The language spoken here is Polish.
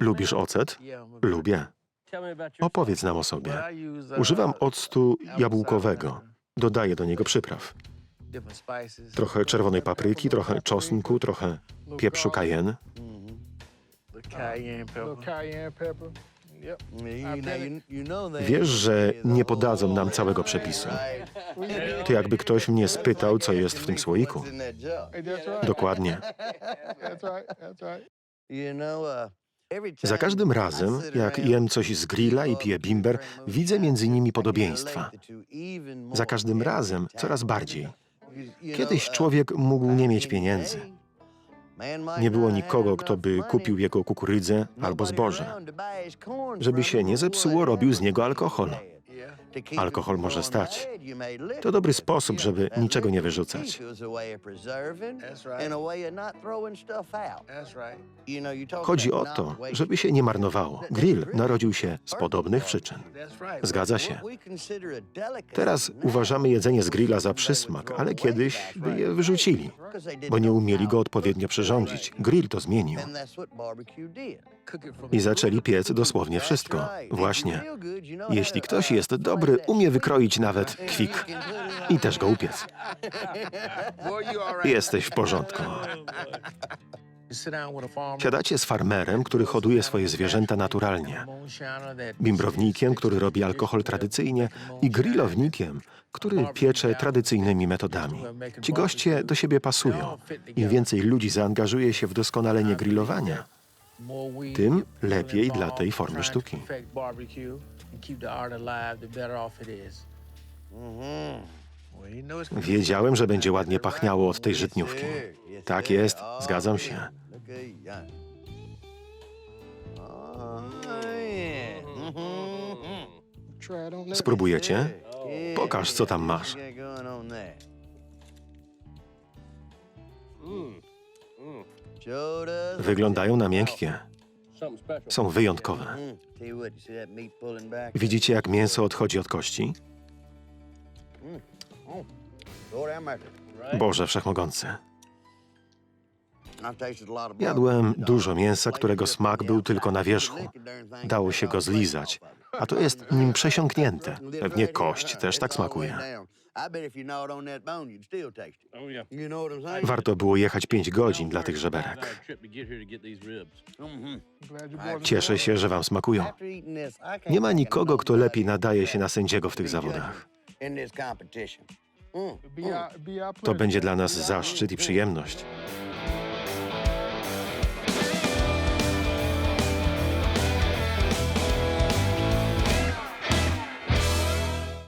Lubisz ocet? Lubię. Opowiedz nam o sobie. Używam octu jabłkowego. Dodaję do niego przypraw. Trochę czerwonej papryki, trochę czosnku, trochę pieprzu cayenne. Wiesz, że nie podadzą nam całego przepisu. To jakby ktoś mnie spytał, co jest w tym słoiku. Dokładnie. Right. Za każdym razem, jak jem coś z grilla i piję bimber, widzę między nimi podobieństwa. Za każdym razem coraz bardziej. Kiedyś człowiek mógł nie mieć pieniędzy. Nie było nikogo, kto by kupił jego kukurydzę albo zboże. Żeby się nie zepsuło, robił z niego alkohol. Alkohol może stać. To dobry sposób, żeby niczego nie wyrzucać. Chodzi o to, żeby się nie marnowało. Grill narodził się z podobnych przyczyn. Zgadza się. Teraz uważamy jedzenie z grilla za przysmak, ale kiedyś by je wyrzucili, bo nie umieli go odpowiednio przyrządzić. Grill to zmienił. I zaczęli piec dosłownie wszystko. Właśnie. Jeśli ktoś jest dobry, umie wykroić nawet kwik i też go upiec. Jesteś w porządku. Siadacie z farmerem, który hoduje swoje zwierzęta naturalnie. Bimbrownikiem, który robi alkohol tradycyjnie i grillownikiem, który piecze tradycyjnymi metodami. Ci goście do siebie pasują. Im więcej ludzi zaangażuje się w doskonalenie grillowania, tym lepiej dla tej formy sztuki. Perfect barbecue and keep the art alive, the better off it is. Well, you know it's gonna be Wiedziałem, że będzie ładnie pachniało od tej żytniówki. Tak jest, zgadzam się. on that. Spróbujecie? Pokaż, co tam masz. Wyglądają na miękkie. Są wyjątkowe. Widzicie, jak mięso odchodzi od kości? Boże Wszechmogący. Jadłem dużo mięsa, którego smak był tylko na wierzchu. Dało się go zlizać, a to jest nim przesiąknięte. Pewnie kość też tak smakuje. Warto było jechać pięć godzin dla tych żeberek. It Cieszę się, że wam smakują. Nie ma nikogo, kto lepiej nadaje się na sędziego w tych zawodach. Be our To będzie dla nas zaszczyt i przyjemność.